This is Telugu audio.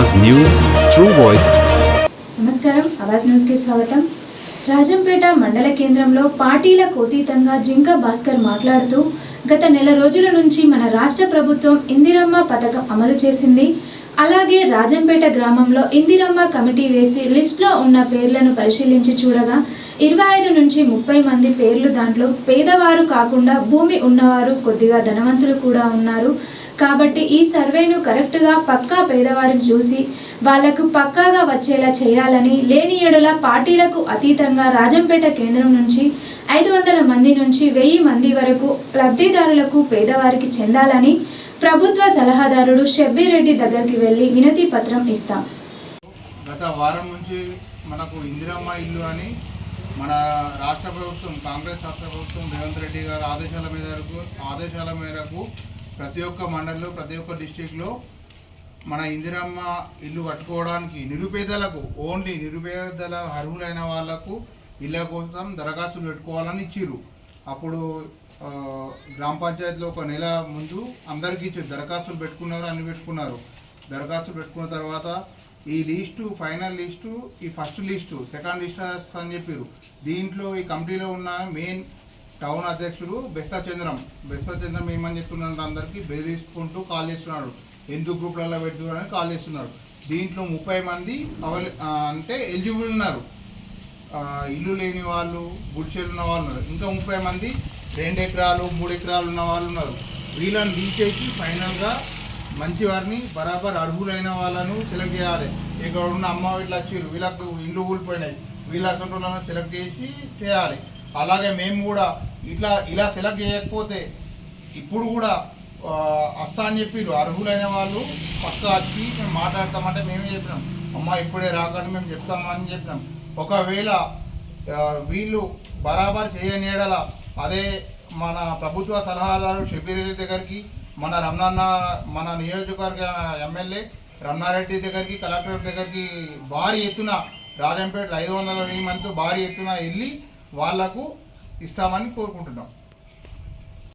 అవాజ్ న్యూస్ ట్రూ వాయిస్ నమస్కారం. అవాజ్ న్యూస్కి స్వాగతం. రాజంపేట మండల కేంద్రంలో పార్టీలకు అతీతంగా జింక భాస్కర్ మాట్లాడుతూ గత నెల రోజుల నుంచి మన రాష్ట్ర ప్రభుత్వం ఇందిరమ్మ పథకం అమలు చేసింది. అలాగే రాజంపేట గ్రామంలో ఇందిరమ్మ కమిటీ వేసి లిస్ట్లో ఉన్న పేర్లను పరిశీలించి చూడగా ఇరవై ఐదు నుంచి ముప్పై మంది పేర్లు దాంట్లో పేదవారు కాకుండా భూమి ఉన్నవారు కొద్దిగా ధనవంతులు కూడా ఉన్నారు. కాబట్టి ఈ సర్వేను కరెక్ట్గా పక్కా పేదవాడిని చూసి వాళ్ళకు పక్కాగా వచ్చేలా చేయాలని లేని ఏడుల పార్టీలకు అతీతంగా రాజంపేట కేంద్రం నుంచి ఐదు వందల మంది నుంచి వెయ్యి మంది వరకు లబ్ధిదారులకు పేదవారికి చెందాలని ప్రభుత్వ సలహాదారుడు షబ్బీర్ రెడ్డి దగ్గరికి వెళ్ళి వినతి పత్రం ఇస్తాం. గత వారం నుంచి మనకు ఇందిరమ్మ ఇల్లు అని మన రాష్ట్ర ప్రభుత్వం కాంగ్రెస్ రాష్ట్ర ప్రభుత్వం రేవంత్ రెడ్డి గారి ఆదేశాల మేరకు ఆదేశాల మేరకు ప్రతి ఒక్క మండలంలో ప్రతి ఒక్క డిస్టిక్లో మన ఇందిరమ్మ ఇల్లు కట్టుకోవడానికి నిరుపేదలకు ఓన్లీ నిరుపేదల అర్హులైన వాళ్ళకు ఇళ్ళ కోసం దరఖాస్తులు పెట్టుకోవాలని ఇచ్చిర్రు. అప్పుడు గ్రామ పంచాయతీలో ఒక నెల ముందు అందరికీ ఇచ్చారు దరఖాస్తులు పెట్టుకున్నారు అన్ని పెట్టుకున్నారు. దరఖాస్తులు పెట్టుకున్న తర్వాత ఈ లిస్టు ఫైనల్ లిస్టు ఈ ఫస్ట్ లిస్టు సెకండ్ లిస్ట్ అని చెప్పారు దీంట్లో ఈ కమిటీలో ఉన్న మెయిన్ టౌన్ అధ్యక్షుడు బెస్తా చంద్రం. బెస్తా చంద్రం ఏమని చెప్తున్నాడు అందరికీ బెదిరిస్తుంటూ కాల్ చేస్తున్నాడు. ఎందుకు గ్రూప్లలో పెడుతున్నారని కాల్ చేస్తున్నాడు దీంట్లో ముప్పై మంది అవైల అంటే ఎలిజిబుల్ ఉన్నారు. ఇల్లు లేని వాళ్ళు గుడిసెలు ఉన్న వాళ్ళు ఉన్నారు. ఇంకా ముప్పై మంది రెండు ఎకరాలు మూడు ఎకరాలు ఉన్న వాళ్ళు ఉన్నారు. వీళ్ళని తీసేసి ఫైనల్గా మంచి వారిని బరాబర్ అర్హులైన వాళ్ళను సెలెక్ట్ చేయాలి. ఇక్కడ ఉన్న అమ్మ వీళ్ళు వచ్చారు. వీళ్ళకు ఇల్లు కూలిపోయినాయి వీళ్ళ అసలు సెలెక్ట్ చేసి చేయాలి. అలాగే మేము కూడా ఇట్లా ఇలా సెలెక్ట్ చేయకపోతే ఇప్పుడు కూడా వస్తా అని చెప్పారు అర్హులైన వాళ్ళు పక్క వచ్చి మేము మాట్లాడతామంటే మేమే చెప్పినాం. అమ్మ ఇప్పుడే రాకండి మేము చెప్తామని చెప్పినాం. ఒకవేళ వీళ్ళు బరాబర్ చేయని ఎడల అదే మన ప్రభుత్వ సలహాదారు షబీర్ దగ్గరికి మన రమణన్న మన నియోజకవర్గ ఎమ్మెల్యే రమణారెడ్డి దగ్గరికి కలెక్టర్ దగ్గరికి భారీ ఎత్తున రాజంపేటలో ఐదు వందల వెయ్యి మందితో భారీ ఎత్తున వెళ్ళి వాళ్ళకు ఇస్తామని కోరుకుంటున్నాం.